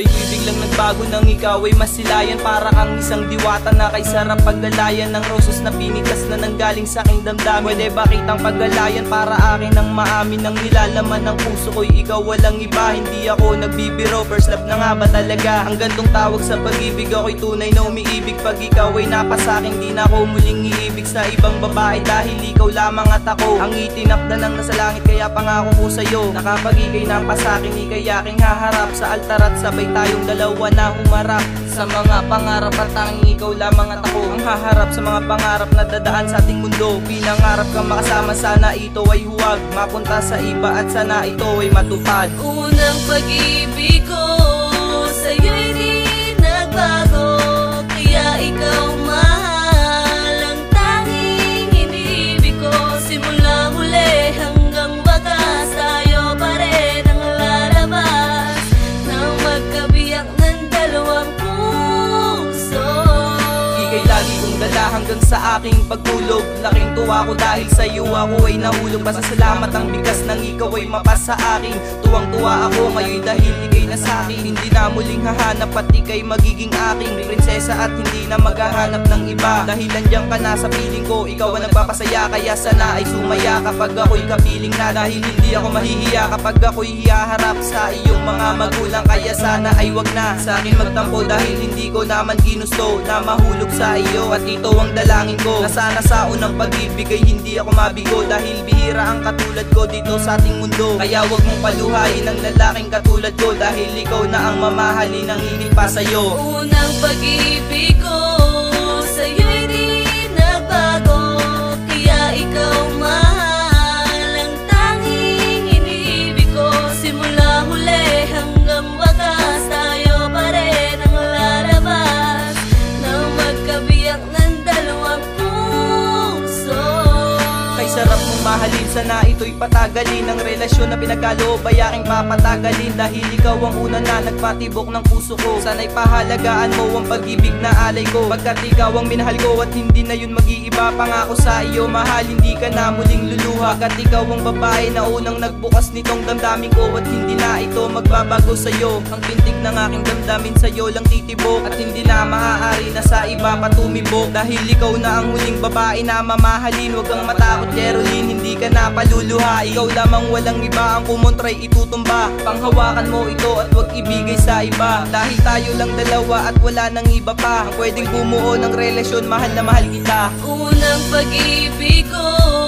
biglang nagbago nang ikaw ay masilayan. Para kang isang diwata na kay sarap paglalayan Ng roses na pinitas na nanggaling sa aking damdamin. Pwede ba kitang paggalayan? Para akin ang maamin Ng nilalaman ng puso ko'y ikaw walang iba. Hindi ako nagbibiro, first love na nga ba talaga? Ang gantong tawag sa pag-ibig ako'y tunay na umiibig. Pag ikaw ay napasakin di na ako muling iibig Sa ibang babae. Dahil ikaw lamang at ako Ang itinakda ng nasa langit. Kaya pangako ko sa'yo Nakapag-ikay na pasakin ikay aking haharap Sa altar at sabay tayong dalawa na humarap Sa mga pangarap at tanging ikaw lamang at ako Ang haharap sa mga pangarap na dadaan sa ating mundo. Pinangarap kang makasama sana ito ay huwag Mapunta sa iba at sana ito ay matupad. Unang pag-ibig ko hanggang sa aking pagtulog. Laking tuwa ko dahil sa iyo ako ay nahulog. Pasasalamat ang bigas ng ikaw ay mapas sa akin. Tuwang tuwa ako ngayon dahil ikay na sa akin. Hindi na muling hahanap at ikay magiging aking Prinsesa at hindi na maghahanap ng iba. Dahil nandiyan ka na sa piling ko Ikaw ang nagpapasaya. Kaya sana ay sumaya Kapag ako'y kapiling na. Dahil hindi ako mahihiya Kapag ako'y hiyaharap sa iyong mga magulang. Kaya sana ay wag na sa akin magtampo Dahil hindi ko naman ginusto na mahulog sa iyo. At ito ang dalangin ko. Na sana sa unang pag-ibig ay hindi ako mabigo. Dahil bihira ang katulad ko dito sa ating mundo. Kaya wag mong paluhayin ang lalaking katulad ko. Dahil ikaw na ang mamahalin ng higit pa sa'yo. Unang pag-ibig ko Kay sarap mong mahalin Sana ito'y patagalin. Ang relasyon na pinagkaloob ay aking papatagalin Dahil ikaw ang una na nagpatibok ng puso ko. Sana'y pahalagaan mo ang pag-ibig na alay ko. Pagkat ikaw ang minahal ko at hindi na yun mag-iiba Pangako sa iyo mahal hindi ka na muling luluha. Pagkat ikaw ang babae na unang nagbukas nitong damdamin ko At hindi na ito magbabago sa'yo. Ang pintig ng aking damdamin sa'yo lang titibok At hindi na maaari na sa iba patumibok Dahil ikaw na ang huling babae na mamahalin. Huwag kang matakot Caroline, hindi ka na paluluha. Ikaw lamang walang iba ang kumontra'y itutumba. Panghawakan mo ito at huwag ibigay sa iba. Dahil tayo lang dalawa at wala nang iba pa. Ang pwedeng bumuo ng relasyon, mahal na mahal kita. Unang pag-ibig ko